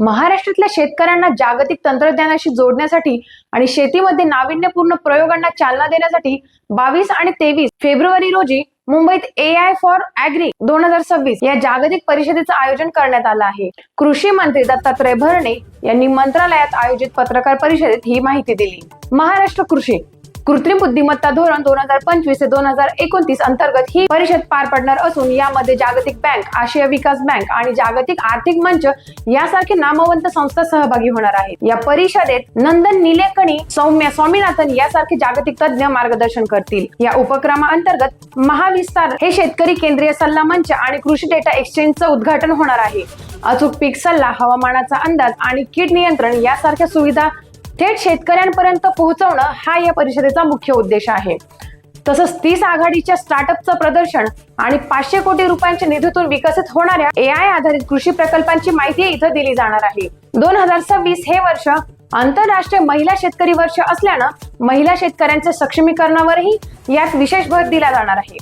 महाराष्ट्रातल्या शेतकऱ्यांना जागतिक तंत्रज्ञानाशी जोडण्यासाठी आणि शेतीमध्ये नाविन्यपूर्ण प्रयोगांना चालना देण्यासाठी बावीस आणि तेवीस फेब्रुवारी रोजी मुंबईत ए आय फॉर अॅग्री दोन हजार सव्वीस या जागतिक परिषदेचं आयोजन करण्यात आलं आहे. कृषी मंत्री दत्तात्रय भरणे यांनी मंत्रालयात आयोजित पत्रकार परिषदेत ही माहिती दिली. महाराष्ट्र कृषी. कृत्रिम बुद्धिमत्ता धोरण दोन हजार पंचवीस ते दोन हजार एकोणतीस अंतर्गत ही परिषद पार पडणार असून यामध्ये जागतिक बँक आशिया विकास बँक आणि जागतिक आर्थिक मंच यासारखे नामवंत संस्था सहभागी होणार आहेत. या परिषदेत नंदन निलेकणी सौम्य स्वामीनाथन यासारखे जागतिक तज्ज्ञ मार्गदर्शन करतील. या उपक्रमाअंतर्गत महाविस्तार हे शेतकरी केंद्रीय सल्ला मंच आणि कृषी डेटा एक्सचेंजचं उद्घाटन होणार आहे. अचूक पीक सल्ला हवामानाचा अंदाज आणि कीड नियंत्रण यासारख्या सुविधा थेट शेतकऱ्यांपर्यंत पोहोचवणं हा या परिषदेचा मुख्य उद्देश आहे. तसंच तीस आघाडीच्या स्टार्टअपचं प्रदर्शन आणि पाचशे कोटी रुपयांच्या निधीतून विकसित होणाऱ्या ए आय आधारित कृषी प्रकल्पांची माहिती इथं दिली जाणार आहे. दोन हजार सव्वीस हे वर्ष आंतरराष्ट्रीय महिला शेतकरी वर्ष असल्यानं महिला शेतकऱ्यांच्या सक्षमीकरणावरही यात विशेष भर दिला जाणार आहे.